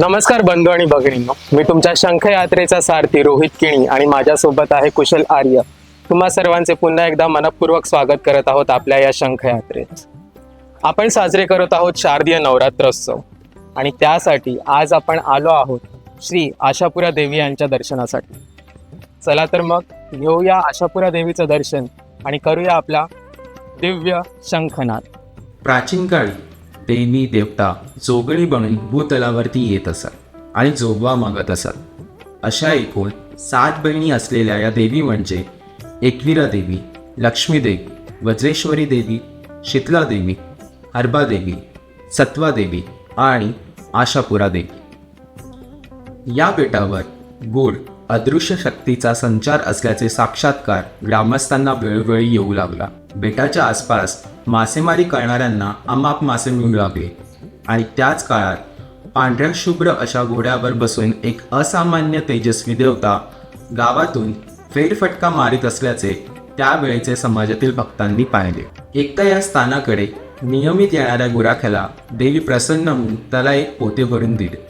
नमस्कार बंधू आणि भगिनींनो. मी तुमच्या शंख यात्रेचा सारथी रोहित किणी आणि माझ्यासोबत आहे कुशल आर्य. तुम्हा सर्वांचे पुन्हा एकदा मनपूर्वक स्वागत करत आहोत आपल्या या शंख यात्रेत आपण साजरे करत आहोत शारदीय नवरात्रोत्सव. आणि त्यासाठी आज आपण आलो आहोत श्री आशापुरा देवी यांच्या दर्शनासाठी. चला तर मग घेऊया आशापुरा देवीचं दर्शन आणि करूया आपला दिव्य शंखनाद. प्राचीन काळी देवी देवता जोगळी बनून भूतलावरती येत असत आणि जोगवा मागत असत. अशा एकूण सात बहिणी असलेल्या या देवी म्हणजे एकविरा देवी लक्ष्मी देवी वज्रेश्वरी देवी शीतला देवी हरबा देवी सत्वा देवी आणि आशापुरा देवी. या बेटावर गूढ अदृश्य शक्तीचा संचार असल्याचे साक्षात्कार ग्रामस्थांना वेळोवेळी येऊ लागला. बेटाच्या आसपास मासेमारी करणाऱ्यांना अमाप मासे मिळू लागले. आणि त्याच काळात पांढऱ्या शुभ्र अशा घोड्यावर बसून एक असामान्य तेजस्वी देवता गावातून फेरफटका मारित असल्याचे त्यावेळेचे समाजातील भक्तांनी पाहिले. एकदा या स्थानाकडे नियमित येणाऱ्या गुराख्याला देवी प्रसन्न होऊन त्याला एक पोते भरून दिले.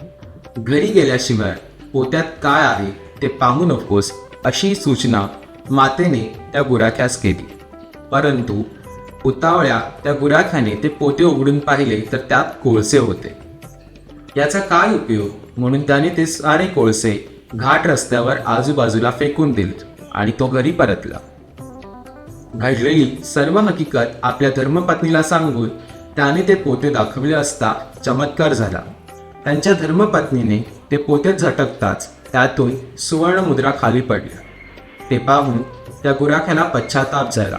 घरी गेल्याशिवाय पोत्यात काय आहे ते पाहू नकोस अशी सूचना मातेने त्या गुराख्यास केली. परंतु उतावळ्या त्या गुराख्याने ते पोते उघडून पाहिले तर त्यात कोळसे होते. याचा काय उपयोग? म्हणून त्याने ते सारे कोळसे घाट रस्त्यावर आजूबाजूला फेकून दिले आणि तो घरी परतला. घडलेली सर्व हकीकत आपल्या धर्मपत्नीला सांगून त्याने ते पोते दाखवले असता चमत्कार झाला. त्यांच्या धर्मपत्नीने ते पोते झटकताच त्यातून सुवर्ण मुद्रा खाली पडल्या. ते पाहून त्या गुराख्याला पश्चाताप झाला.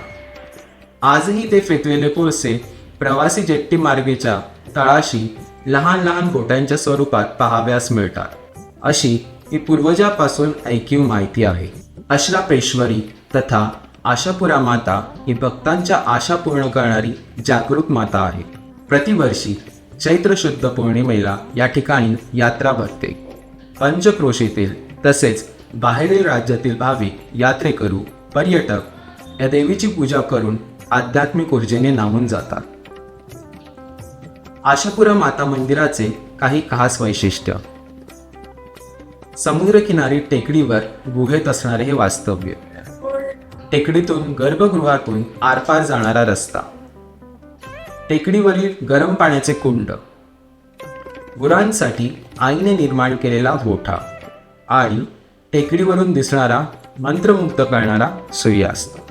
आजही ते फेकलेले कोळसे प्रवासी जेट्टी मार्गेच्या तळाशी लहान लहान गोट्यांच्या स्वरूपात पाहाव्यास मिळतात. अशी ही पूर्वजापासून ऐकीव माहिती आहे. अश्रापेश्वरी तथा आशापुरा माता ही भक्तांच्या आशा पूर्ण करणारी जागृत माता आहे. प्रतिवर्षी चैत्र शुद्ध पौर्णिमेला या ठिकाणी यात्रा भरते. पंचक्रोशीतील तसेच बाहेरील राज्यातील भाविक यात्रेकरू पर्यटक या देवीची पूजा करून आध्यात्मिक ऊर्जेने नामून जातात. आशापुरा माता मंदिराचे काही खास वैशिष्ट्य. समुद्रकिनारी टेकडीवर गुहेत असणारे हे वास्तव्य. टेकडीतून गर्भगृहातून आरपार जाणारा रस्ता. टेकडीवरील गरम पाण्याचे कुंड. गुरांसाठी आईने निर्माण केलेला गोठा आणि टेकडीवरून दिसणारा मंत्रमुक्त करणारा सूर्यास्त.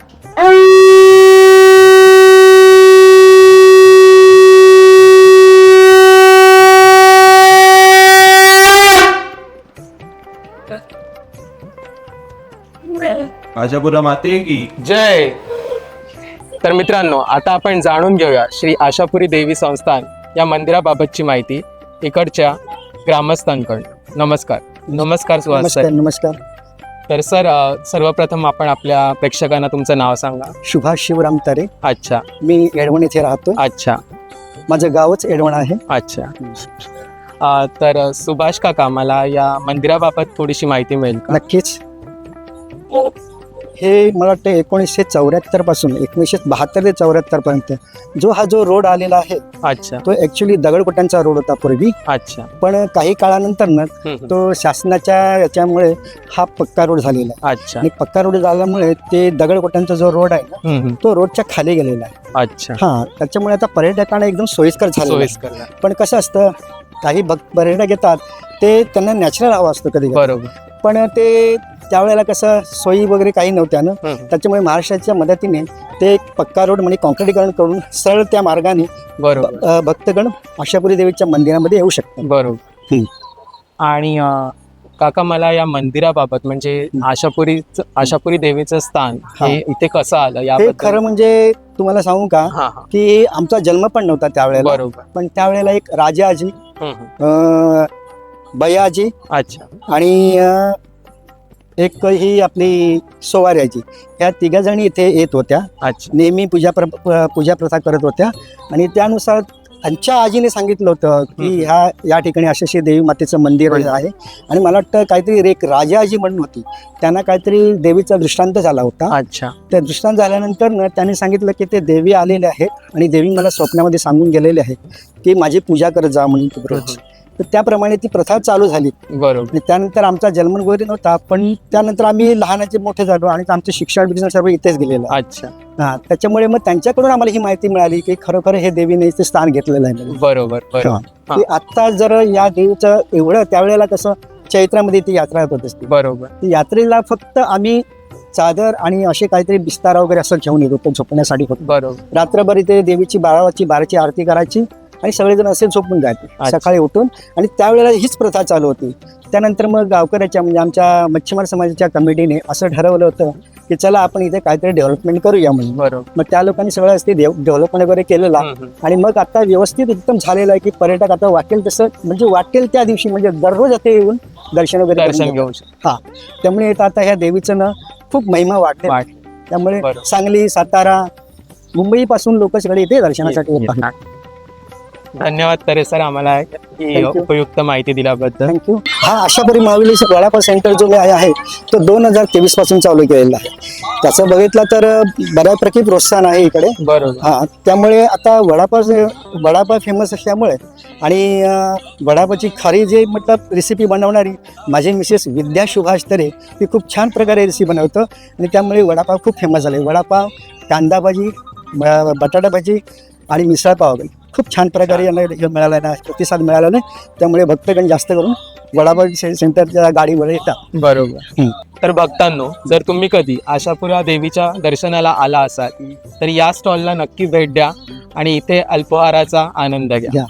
आशापुरा माते की? जय. तर मित्रांनो आता आपण जाणून घेऊया श्री आशापुरी देवी संस्थान या मंदिराबाबतची माहिती इकडच्या ग्रामस्थांकडून. नमस्कार. नमस्कार सुहास नमस्कार नमस्कार. तर सर अ, सर्वप्रथम आपण आपल्या प्रेक्षकांना तुमचं नाव सांगा. सुभाष शिवराम तारे. अच्छा. मी एडवण येथे राहतो. अच्छा. माझं गावच एडवण आहे. अच्छा. अ, तर सुभाष काका मला या मंदिराबाबत थोडीशी माहिती मिळेल का? नक्कीच. हे मला वाटतं एकोणीसशे चौऱ्याहत्तरपासून एकोणीसशे बहात्तर ते चौऱ्याहत्तर पर्यंत जो हा जो रोड आलेला आहे अच्छा. तो ऍक्च्युली दगडकोटांचा रोड होता पूर्वी. अच्छा. पण काही काळानंतर ना. तो शासनाच्या याच्यामुळे हा पक्का रोड झालेला आहे. अच्छा. आणि पक्का रोड झाल्यामुळे ते दगडकोटांचा जो रोड आहे ना. तो रोडच्या खाली गेलेला आहे. अच्छा. हा त्याच्यामुळे आता पर्यटकांना एकदम सोयीस्कर झालं. पण कसं असतं काही भक्त पर्यटक येतात ते त्यांना नॅचरल हवा असतो कधी कधी. बरोबर. पण ते त्यावेळेला कसं सोयी वगैरे काही नव्हत्या ना. त्याच्यामुळे महाराष्ट्राच्या मदतीने ते एक पक्का रोड म्हणजे कॉन्क्रिटीकरण करून सरळ त्या मार्गाने बरोबर. भक्तगण आशापुरी देवीच्या मंदिरामध्ये येऊ शकतात. बरोबर. आणि काका मला या मंदिराबाबत म्हणजे आशापुरी आशापुरी देवीचं स्थान हा. इथे कसं आलं याबद्दल? खरं म्हणजे तुम्हाला सांगू का की आमचा जन्म पण नव्हता त्यावेळेला बरोबर. पण त्यावेळेला एक राजाजी बयाजी अच्छा. आणि एक ही आपली सोवाऱ्याची ह्या तिघा जणी इथे येत होत्या. अच्छा. नेहमी पूजा प्र पूजा प्रथा करत होत्या. आणि त्यानुसार आमच्या आजीने सांगितलं होतं की ह्या या ठिकाणी अशी अशी देवी मातेचं मंदिर आहे. आणि मला वाटतं काहीतरी एक राजा आजी म्हणून होती. त्यांना काहीतरी देवीचा दृष्टांत झाला होता. अच्छा. त्या दृष्टांत झाल्यानंतर ना त्यांनी सांगितलं की ते देवी आलेले आहेत आणि देवी मला स्वप्नामध्ये सांगून गेलेले आहेत की माझी पूजा करत जा म्हणून तू रोज. तर त्याप्रमाणे ती प्रथा चालू झाली. बरोबर. आणि त्यानंतर आमचा जन्म वगैरे नव्हता पण त्यानंतर आम्ही लहानाचे मोठे झालो आणि आमचं शिक्षण बिक्षण सर्व इथेच गेलेलं. आहे. अच्छा. हा त्याच्यामुळे मग त्यांच्याकडून आम्हाला ही माहिती मिळाली की खरोखर हे देवीने इथे स्थान घेतलेलं आहे. म्हणून. बरोबर बरोबर. हा. की आता जर या देवीचं एवढं त्यावेळेला कसं चैत्रामध्ये ती यात्रा होत असते. बरोबर. ती यात्रेला फक्त आम्ही चादर आणि असे काहीतरी बिस्तारा वगैरे असं घेऊन येत होतो झोपण्यासाठी फक्त. बरोबर. रात्रभर इथे देवीची बारावाची बाराची आरती करायची. आणि सगळेजण असे झोपून जायचे अच्छा. सकाळी उठून आणि त्यावेळेला हीच प्रथा चालू होती त्यानंतर मग गावकऱ्याच्या म्हणजे आमच्या मच्छीमार समाजाच्या कमिटीने असं ठरवलं होतं की चला आपण इथे काहीतरी डेव्हलपमेंट करूया म्हणून मग त्या लोकांनी सगळं असते डेव्हलपमेंट वगैरे केलेला. आणि मग आता व्यवस्थित एकदम झालेलं आहे की पर्यटक आता वाटेल तसं म्हणजे वाटेल त्या दिवशी म्हणजे दररोज आता येऊन दर्शन वगैरे दर्शन. घेऊ हा त्यामुळे आता ह्या देवीचं ना खूप महिमा वाढते वाट. त्यामुळे. सांगली सातारा मुंबई पासून लोक सगळे इथे दर्शनासाठी येतात धन्यवाद तरे सर आम्हाला ही Thank you. उपयुक्त माहिती दिल्याबद्दल. थँक्यू हा आशापुरी माऊली वडापाव सेंटर जो आहे आहे तो दोन हजार तेवीसपासून चालू केलेला आहे. त्याचं बघितलं तर बऱ्यापैकी प्रोत्साहन आहे इकडे. बरोबर. हा त्यामुळे आता वडापाव वडापाव फेमस असल्यामुळे आणि अं, वडापावची खरी जे मतलब रेसिपी बनवणारी माझी मिसेस विद्या सुभाष तरे ती खूप छान प्रकारे रेसिपी बनवतं. आणि त्यामुळे वडापाव खूप फेमस झाले. वडापाव कांदा भाजी ब- बटाटा भाजी आणि मिसळपाव वगैरे खूप छान प्रकारे यांना हे मिळाला ना प्रतिसाद मिळाला नाही. त्यामुळे भक्तगण जास्त करून वडापाव से- सेंटरच्या गाडीवर येतात. बरोबर. हम्म. तर भक्तांनो जर तुम्ही कधी आशापुरा देवीच्या दर्शनाला आला असाल तर या स्टॉलला नक्की भेट द्या आणि इथे अल्पहाराचा आनंद घ्या. घ्या.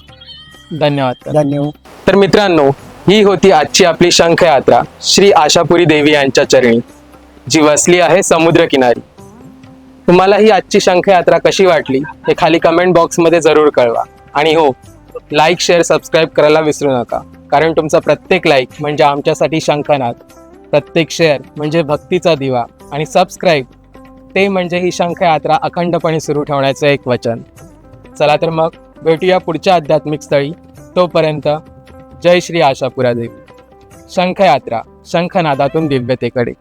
धन्यवाद. धन्यवाद. तर मित्रांनो ही होती आजची आपली शंख यात्रा श्री आशापुरी देवी यांच्या चरणी. जी वसली आहे समुद्रकिनारी तुम्हाला ही आजची शंख यात्रा कशी वाटली हे खाली कमेंट बॉक्समध्ये जरूर कळवा. आणि हो लाईक शेअर सबस्क्राईब करायला विसरू नका. कारण तुमचा प्रत्येक लाईक म्हणजे आमच्यासाठी शंखनाद. प्रत्येक शेअर म्हणजे भक्तीचा दिवा. आणि सबस्क्राईब ते म्हणजे ही शंख यात्रा अखंडपणे सुरू ठेवण्याचं एक वचन. चला तर मग भेटूया पुढच्या आध्यात्मिक स्थळी. तोपर्यंत जय श्री आशापुरादेव. शंखयात्रा शंखनादातून दिव्यतेकडे.